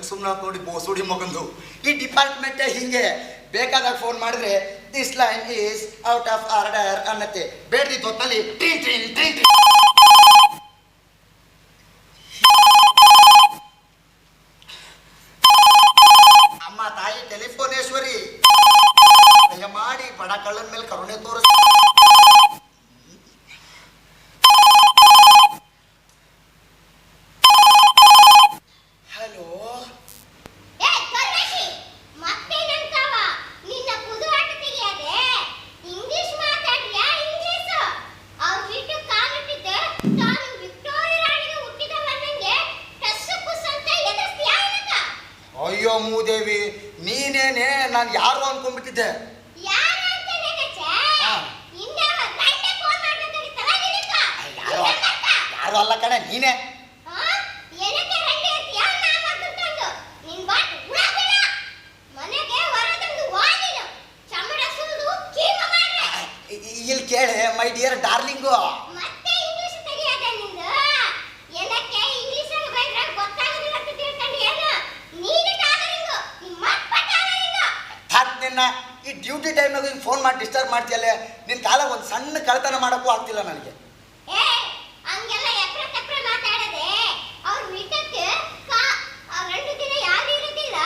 ಹೆಂಗ್ ಸುಮ್ಮನೆ ನೋಡಿ ಬೋಸುಡಿ ಮಗಂದು. ಈ ಡಿಪಾರ್ಟ್ಮೆಂಟೇ ಹಿಂಗೆ ಬೇಕಾದಾಗ ಫೋನ್ ಮಾಡಿದ್ರೆ this line is out of order ಅನ್ನತ್ತೆ. ಬೇಡ್ರಿ ಹೊತ್ತಲ್ಲಿ ಟ್ರೀನ್ ಅಮ್ಮ ತಾಯಿ ಟೆಲಿಫೋನೇಶ್ವರಿ ಮಾಡಿ ಬಡ ಕಳ್ಳನ ಮೇಲೆ ಕರುಣೆ ತೋರಿಸ್. ಅಯ್ಯೋ ಮೂದೇವಿ ನೀನೇನೆ ನಾನು ಯಾರು ಅನ್ಕೊಂಡ್ಬಿಟ್ಟಿದ್ದೆ? ಯಾರು ಅಲ್ಲ ಕಣೆ ನೀನೇ. ಇಲ್ಲಿ ಕೇಳಿ ಮೈ ಡಿಯರ್ ಡಾರ್ಲಿಂಗು. ನಿನ್ನ ಈ ಡ್ಯೂಟಿ ಟೈಮ್ನಾಗ ಹಿಂಗೆ ಫೋನ್ ಮಾಡಿ ಡಿಸ್ಟರ್ಬ್ ಮಾಡ್ತೀಯಲ್ಲ ನಿನ್ನ ಕಾಲ ಒಂದು ಸಣ್ಣ ಕಳ್ತನ ಮಾಡೋಕ್ಕೂ ಆಗ್ತಿಲ್ಲ ನನಗೆ. ಏ ಅಂತ ಪ್ರಾಬ್ಲಮ್ ಏನಾಯ್ತು ಈಗ? ಅವ್ರ ಮಿಟ್ಟಕ್ಕೆ ಕಾ ಅವ್ರ ಎರಡು ದಿನ ಯಾರು ಇರೋದಿಲ್ಲ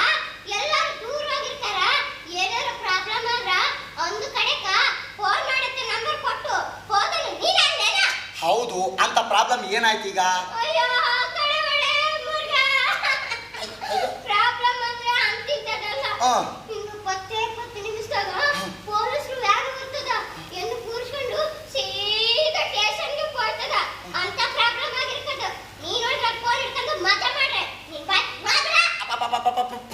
ಎಲ್ಲರೂ ದೂರ ಹೋಗಿರ್ತಾರ ಏನಾರ ಪ್ರಾಬ್ಲಮ್ ಆದ್ರ ಒಂದು ಕಡೆಕ ಫೋನ್ ಮಾಡಕ್ಕೆ ನಂಬರ್ ಕೊಟ್ಟು ಹೋದನು ನೀನೇ ಅಂದೇನ ಹೌದು ಅಂತ ಪ್ರಾಬ್ಲಮ್ ಏನಾಯ್ತು ಈಗ ಅಯ್ಯೋ ಕಡವಳೆ ಮುರ್ಗ ಪ್ರಾಬ್ಲಮ್ ಅಂದ್ರೆ ಅಂತಿದ್ದದಲ್ಲ ಹಾ. ಇನ್ನು ಪತ್ತೆ ಪತ್ತು ನಿಮಿಷದಾಗ ಪೊಲೀಸರು ಯಾರು ಬರ್ತದ ಎಂದು ಕೂರ್ಸ್ಕೊಂಡು ಸೀದಾ ಸ್ಟೇಷನ್ಗೆ ಹೋಗ್ತದ ಅಂತ ಪ್ರಾಬ್ಲಮ್ ಆಗಿರ್ತದ ನೀನ್ ನೋಡ್ರ ಫೋನ್ ಇಟ್ಕೊಂಡು ಮಾತಾ ಮಾಡ್ರೆ ನೀನ್ ಬಾಯ್ ಮಾತ್ರ ಅಬ್ಬಬ್ಬಬ್ಬಬ್ಬ,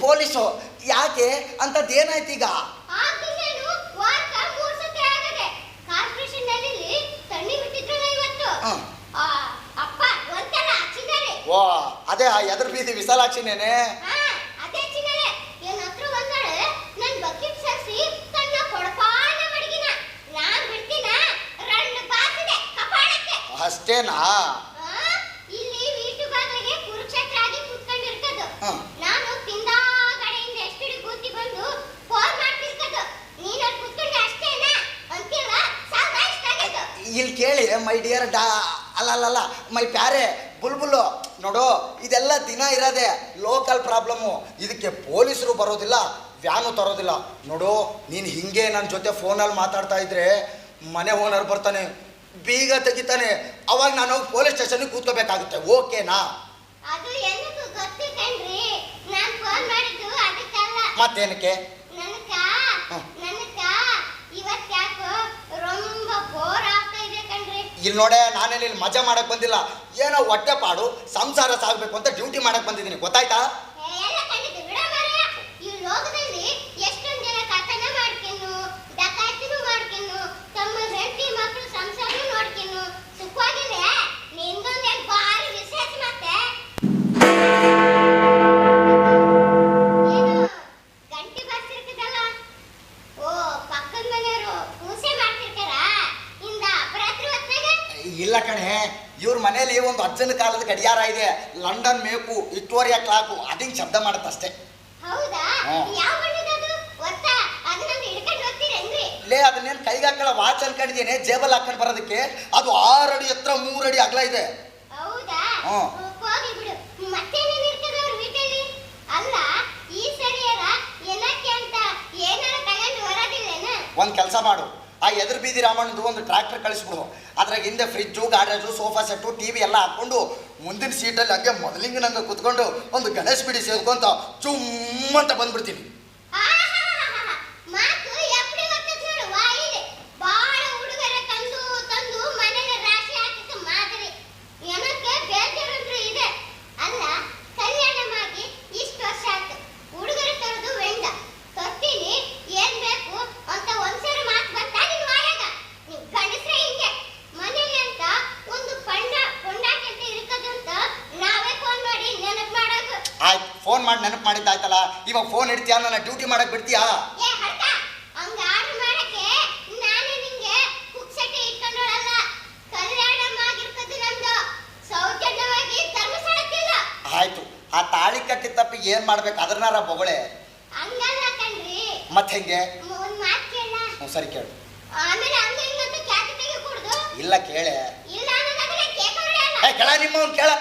ಪೊಲೀಸು ಯಾಕೆ ಅಂಥದ್ದು ಏನಾಯ್ತು ಈಗ ಆಗ್ತಿದ್ದೇನು ವಾರಕ್ಕ ಮೂರ್ ಸತಿ ಆಗದೆ ಕಾರ್ಪೊರೇಷನ್ನಲ್ಲಿ ತಣ್ಣಿ ಬಿಟ್ಟಿದ್ರಲ್ಲ ಇವತ್ತು ಹಾ. ಆ, ಅಪ್ಪ ಈಗ ಹಚ್ಚಿದ್ದಾರೆ ಓ ಅದೇ ಆ ಎದುರು ಬೀದಿ ವಿಶಾಲಾಕ್ಷಿನೇನೆ? ಹಾ, ಇಲ್ಲಿ ಕೇಳಿ ಮೈ ಡಿಯರ್ ಡಾ ಅಲ್ಲ ಮೈ ಪ್ಯಾರೆ ಬುಲ್ಬುಲ್ಲು ನೋಡು ಇದೆಲ್ಲ ದಿನ ಇರೋದೆ ಲೋಕಲ್ ಪ್ರಾಬ್ಲಮ್ಮು ಇದಕ್ಕೆ ಪೊಲೀಸರು ಬರೋದಿಲ್ಲ ವ್ಯಾನು ತರೋದಿಲ್ಲ. ನೋಡು ನೀನು ಹಿಂಗೆ ನನ್ನ ಜೊತೆ ಫೋನಲ್ಲಿ ಮಾತಾಡ್ತಾ ಇದ್ರೆ ಮನೆ ಓನರ್ ಬರ್ತಾನೆ ಬೀಗ ತೆಗಿತಾನೆ. ಅವಾಗ ನಾನು ಪೊಲೀಸ್ ಸ್ಟೇಷನ್ಗೆ ಕೂತ್ಕೋಬೇಕಾಗುತ್ತೆ. ಓಕೆನಾ ಅದು ಇಲ್ಲಿ ನೋಡೆ ನಾನೇನು ಇಲ್ಲಿ ಮಜಾ ಮಾಡಕ್ ಬಂದಿಲ್ಲ. ಏನೋ ಹೊಟ್ಟೆ ಪಾಡು, ಸಂಸಾರ ಸಾಗಬೇಕು ಅಂತ ಡ್ಯೂಟಿ ಮಾಡಕ್ ಬಂದಿದ್ದೀನಿ. ಗೊತ್ತಾಯ್ತಾ? ಪ್ರಾಚೀನ ಕಾಲದ ಗಡಿಯಾರ ಇದೆ. ಲಂಡನ್ ಮೇಕು ವಿಕ್ಟೋರಿಯಾ ಕ್ಲಾಕು ಅದಿಂಗ್ ಶಬ್ದ ಮಾಡುತ್ತಷ್ಟೇ ಲೇ ಅದನ್ನೇನು ಕೈಗೆ ಹಾಕಳ ವಾಚ್ ಅನ್ಕೊಂಡಿದ್ದೇನೆ ಜೇಬಲ್ ಹಾಕೊಂಡು ಬರೋದಕ್ಕೆ. ಅದು ಆರು ಅಡಿ ಹತ್ರ ಮೂರು ಅಡಿ ಅಗಲ ಇದೆ. ಹ್ಞೂ ಒಂದು ಕೆಲಸ ಮಾಡು. ಆ ಎದುರು ಬೀದಿ ರಾಮಣ್ಣದು ಒಂದು ಟ್ರ್ಯಾಕ್ಟರ್ ಕಳಿಸ್ಬಿಡು. ಅದ್ರಾಗ ಹಿಂದೆ fridge Godrej sofa set T V ಎಲ್ಲ ಹಾಕ್ಕೊಂಡು ಮುಂದಿನ ಸೀಟಲ್ಲಿ ಹಂಗೆ ಮೊದಲಿಂಗ ನಂಗೆ ಕುತ್ಕೊಂಡು ಒಂದು ಗಣೇಶ್ ಬಿಡಿ ಸೇರ್ಕೊಂತ ಚುಮ್ಮಂತ ಬಂದ್ಬಿಡ್ತೀನಿ. ಮಾಡಿದ್ದಾಯ್ತಲ್ಲ ಇವಾಗ ಫೋನ್ ಇಡ್ತೀಯಾ ನನ್ನ ಡ್ಯೂಟಿ ಮಾಡಕ್ ಬಿಡ್ತೀಯಾ? ಆಯ್ತು. ಆ ತಾಳಿ ಕಟ್ಟಿದ ತಪ್ಪಿ ಏನ್ ಮಾಡ್ಬೇಕು? ಅದ್ರನಾರ ಬೊಗಳೆ. ಮತ್ತೆ ಹೆಂಗೆ? ಹ್ಞೂ ಸರಿ ಕೇಳು. ಇಲ್ಲ ಕೇಳೆ. ಏ ಕೇಳ ನಿಮ್ಮ ಕೇಳ.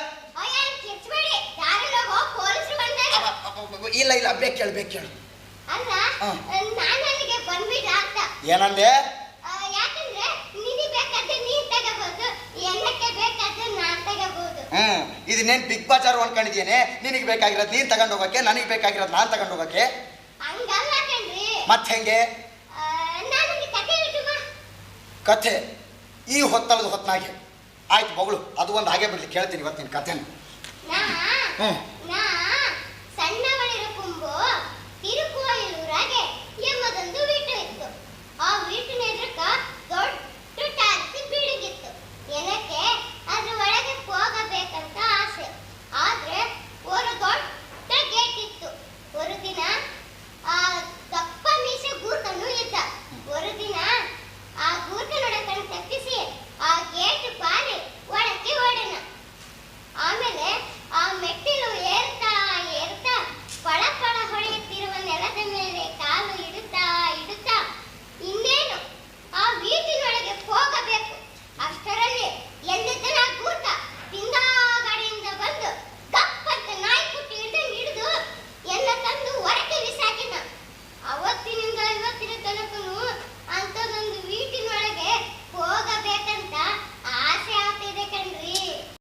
ಇಲ್ಲ ಇಲ್ಲ ಬೇಕು ಕೇಳು ಬೇಕು ಕೇಳು ಏನಂದೆ? ಹ್ಮ್. ಇದನ್ನೇನು ಬಿಗ್ ಬಜಾರ್ ಅನ್ಕೊಂಡಿದ್ದೇನೆ ನಿನಗೆ ಬೇಕಾಗಿರೋದು ನೀನ್ ತಗೊಂಡು ಹೋಗಕ್ಕೆ ನನಗೆ ಬೇಕಾಗಿರೋದು ನಾನು ತಗೊಂಡು ಹೋಗಕ್ಕೆ? ಮತ್ತೆ ಹೆಂಗೆ? ಕಥೆ ಈ ಹೊತ್ತಲ್ಲದ ಹೊತ್ತಿನಾಗೆ ಆಯ್ತು ಮಗಳು ಅದು ಒಂದು ಹಾಗೆ ಬಿಡ್ಲಿ ಕೇಳ್ತೀನಿ ಇವತ್ತು ನಿನ್ನ ಕಥೆನ. ಹ್ಞೂ